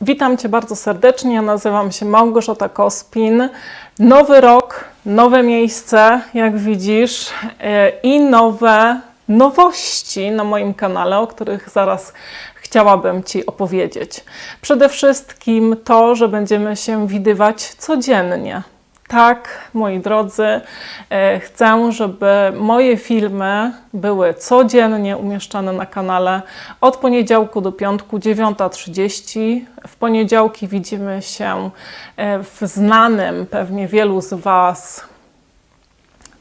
Witam Cię bardzo serdecznie. Nazywam się Małgorzata Kospin. Nowy rok, nowe miejsce, jak widzisz, e, i nowe nowości na moim kanale, o których zaraz chciałabym Ci opowiedzieć. Przede wszystkim to, że będziemy się widywać codziennie. Tak, moi drodzy, e, chcę, żeby moje filmy były codziennie umieszczane na kanale od poniedziałku do piątku 9.30. W poniedziałki widzimy się e, w znanym pewnie wielu z Was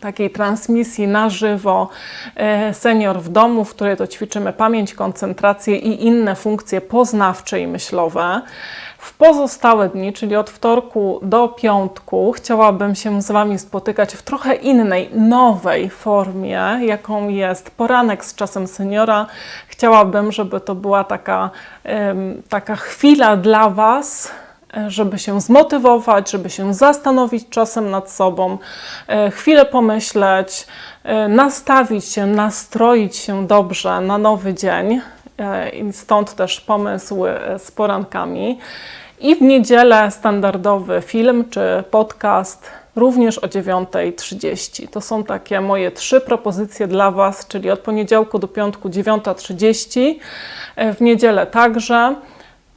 takiej transmisji na żywo e, Senior w domu, w której to ćwiczymy pamięć, koncentrację i inne funkcje poznawcze i myślowe. W pozostałe dni, czyli od wtorku do piątku, chciałabym się z Wami spotykać w trochę innej, nowej formie, jaką jest poranek z czasem seniora. Chciałabym, żeby to była taka, taka chwila dla Was, żeby się zmotywować, żeby się zastanowić czasem nad sobą, e, chwilę pomyśleć, e, nastawić się, nastroić się dobrze na nowy dzień. E, stąd też pomysł z porankami. I w niedzielę standardowy film czy podcast również o 9.30. To są takie moje trzy propozycje dla Was, czyli od poniedziałku do piątku 9.30, e, w niedzielę także.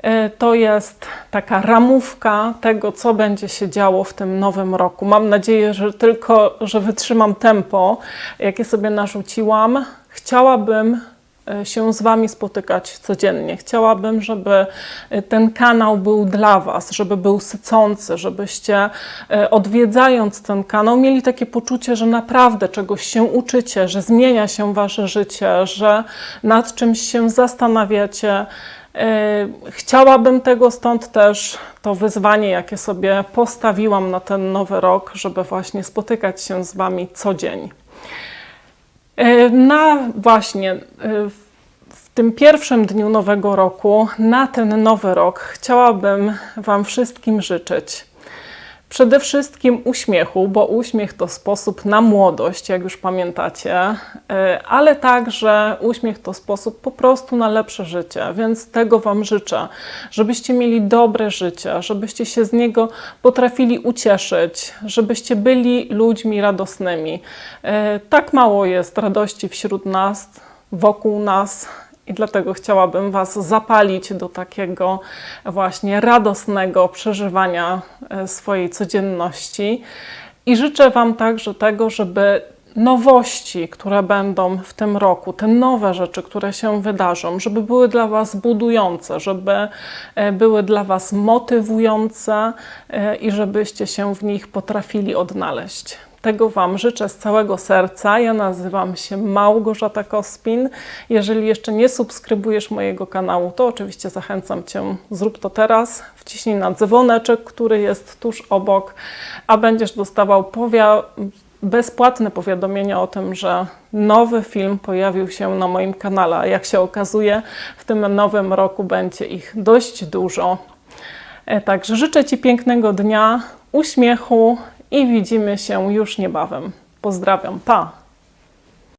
E, To jest taka ramówka tego, co będzie się działo w tym nowym roku. Mam nadzieję, że tylko, że wytrzymam tempo, jakie sobie narzuciłam. Chciałabym e, się z Wami spotykać codziennie. Chciałabym, żeby e, ten kanał był dla Was, żeby był sycący, żebyście odwiedzając ten kanał mieli takie poczucie, że naprawdę czegoś się uczycie, że zmienia się Wasze życie, że nad czymś się zastanawiacie. E, Chciałabym tego, stąd też to wyzwanie, jakie sobie postawiłam na ten nowy rok, żeby właśnie spotykać się z Wami co dzień. E, Na właśnie w- w tym pierwszym dniu nowego roku, na ten nowy rok, chciałabym Wam wszystkim życzyć przede wszystkim uśmiechu, bo uśmiech to sposób na młodość, jak już pamiętacie, e, ale także uśmiech to sposób po prostu na lepsze życie, więc tego Wam życzę, żebyście mieli dobre życie, żebyście się z niego potrafili ucieszyć, żebyście byli ludźmi radosnymi. E, Tak mało jest radości wśród nas, wokół nas. I dlatego chciałabym Was zapalić do takiego właśnie radosnego przeżywania e, swojej codzienności. I życzę Wam także tego, żeby nowości, które będą w tym roku, te nowe rzeczy, które się wydarzą, żeby były dla Was budujące, żeby e, były dla Was motywujące e, i żebyście się w nich potrafili odnaleźć. Tego Wam życzę z całego serca. Ja nazywam się Małgorzata Kospin. Jeżeli jeszcze nie subskrybujesz mojego kanału, to oczywiście zachęcam Cię, zrób to teraz. Wciśnij na dzwoneczek, który jest tuż obok, a będziesz dostawał powia- bezpłatne powiadomienia o tym, że nowy film pojawił się na moim kanale. Jak się okazuje, w tym nowym roku będzie ich dość dużo. E, Także życzę Ci pięknego dnia, uśmiechu i widzimy się już niebawem. Pozdrawiam, pa!